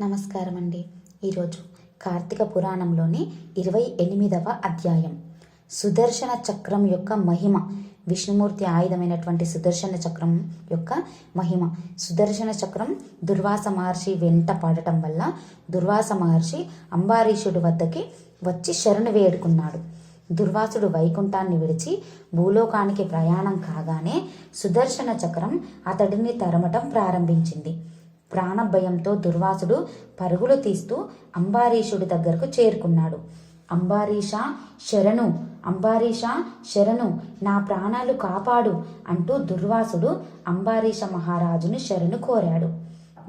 నమస్కారం అండి ఈరోజు కార్తీక పురాణంలోని ఇరవై ఎనిమిదవ అధ్యాయం. సుదర్శన చక్రం యొక్క మహిమ. విష్ణుమూర్తి ఆయుధమైనటువంటి సుదర్శన చక్రం యొక్క మహిమ. సుదర్శన చక్రం దుర్వాస మహర్షి వెంట పడటం వల్ల దుర్వాస మహర్షి అంబారీషుడి వద్దకి వచ్చి శరణు వేడుకున్నాడు. దుర్వాసుడు వైకుంఠాన్ని విడిచి భూలోకానికి ప్రయాణం కాగానే సుదర్శన చక్రం అతడిని తరమటం ప్రారంభించింది. ప్రాణభయంతో దుర్వాసుడు పరుగులు తీస్తూ అంబారీషుడి దగ్గరకు చేరుకున్నాడు. అంబారీష శరణు అంబారీష శరణు నా ప్రాణాలు కాపాడు అంటూ దుర్వాసుడు అంబారీష మహారాజును శరణు కోరాడు.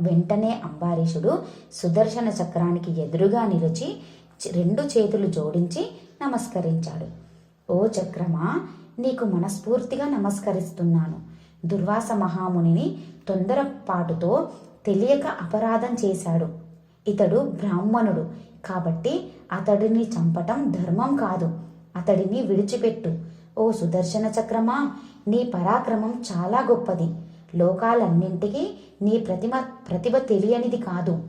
వెంటనే అంబారీషుడు సుదర్శన చక్రానికి ఎదురుగా నిలిచి రెండు చేతులు జోడించి నమస్కరించాడు. ఓ చక్రమా నీకు మనస్ఫూర్తిగా నమస్కరిస్తున్నాను. దుర్వాస మహామునిని తొందరపాటుతో తెలియక అపరాధం చేశాడు. ఇతడు బ్రాహ్మణుడు. కాబట్టి అతడిని చంపటం ధర్మం కాదు. అతడిని విడిచిపెట్టు. ఓ సుదర్శన చక్రమా నీ పరాక్రమం చాలా గొప్పది. లోకాలన్నింటికీ నీ ప్రతిమ ప్రతిభ తెలియనిది కాదు.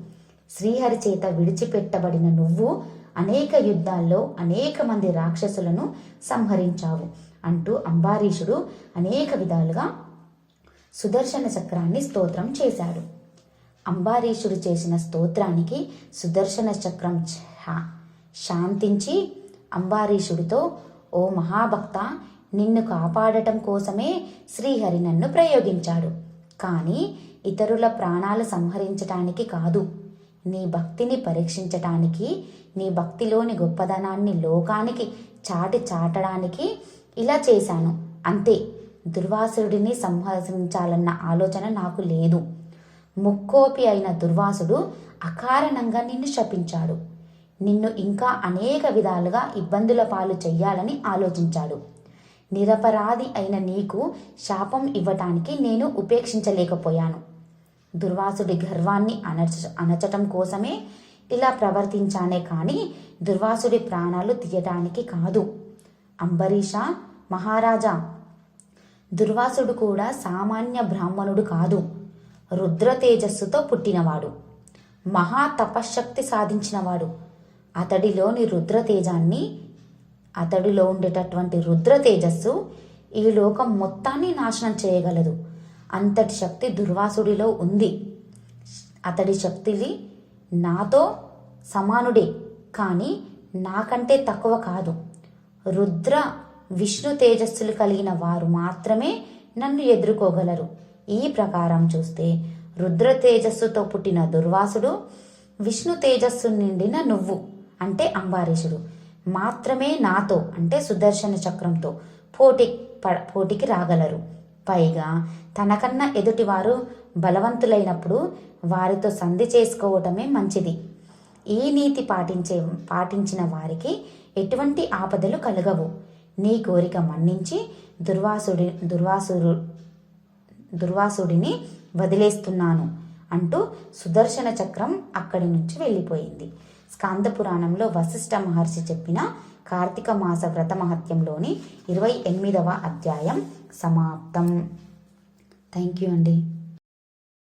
శ్రీహరి చేత విడిచిపెట్టబడిన నువ్వు అనేక యుద్ధాల్లో అనేక మంది రాక్షసులను సంహరించావు అంటూ అంబారీషుడు అనేక విధాలుగా సుదర్శన చక్రాన్ని స్తోత్రం చేశాడు. అంబారీషుడు చేసిన స్తోత్రానికి సుదర్శన చక్రం శాంతించి అంబారీషుడితో ఓ మహాభక్త నిన్ను కాపాడటం కోసమే శ్రీహరి నన్ను ప్రయోగించాడు. కానీ ఇతరుల ప్రాణాలు సంహరించటానికి కాదు. నీ భక్తిని పరీక్షించటానికి నీ భక్తిలోని గొప్పదనాన్ని లోకానికి చాటి చాటడానికి ఇలా చేశాను. అంతే. దుర్వాసుడిని సంహరించాలన్న ఆలోచన నాకు లేదు. ముక్కోపి అయిన దుర్వాసుడు అకారణంగా నిన్ను శపించాడు. నిన్ను ఇంకా అనేక విధాలుగా ఇబ్బందుల పాలు చెయ్యాలని ఆలోచించాడు. నిరపరాధి అయిన నీకు శాపం ఇవ్వటానికి నేను ఉపేక్షించలేకపోయాను. దుర్వాసుడి గర్వాన్ని అణచ అణచటం కోసమే ఇలా ప్రవర్తించానే కానీ దుర్వాసుడి ప్రాణాలు తీయటానికి కాదు. అంబరీష మహారాజా దుర్వాసుడు కూడా సామాన్య బ్రాహ్మణుడు కాదు. రుద్ర తేజస్సుతో పుట్టినవాడు. మహా తపశ్శక్తి సాధించినవాడు. అతడిలోని రుద్ర తేజాన్ని అతడిలో ఉండేటటువంటి రుద్ర తేజస్సు ఈ లోకం మొత్తాన్ని నాశనం చేయగలదు. అంతటి శక్తి దుర్వాసుడిలో ఉంది. అతడి శక్తిని నాతో సమానుడే కానీ నాకంటే తక్కువ కాదు. రుద్ర విష్ణు తేజస్సులు కలిగిన వారు మాత్రమే నన్ను ఎదుర్కోగలరు. ఈ ప్రకారం చూస్తే రుద్ర తేజస్సుతో పుట్టిన దుర్వాసుడు విష్ణు తేజస్సు నిండిన నువ్వు అంటే అంబారీషుడు. మాత్రమే నాతో అంటే సుదర్శన చక్రంతో పోటీ పోటీకి రాగలరు. పైగా తనకన్నా ఎదుటివారు బలవంతులైనప్పుడు వారితో సంధి చేసుకోవటమే మంచిది. ఈ నీతి పాటించే పాటించిన వారికి ఎటువంటి ఆపదలు కలగవు. నీ కోరిక మన్నించి దుర్వాసుడి దుర్వాసురు దుర్వాసుడిని వదిలేస్తున్నాను అంటూ సుదర్శన చక్రం అక్కడి నుంచి వెళ్ళిపోయింది. స్కాంద పురాణంలో వశిష్ఠ మహర్షి చెప్పిన కార్తీక మాస వ్రత మహత్యంలోని ఇరవై ఎనిమిదవ అధ్యాయం సమాప్తం. థ్యాంక్ యూ అండి.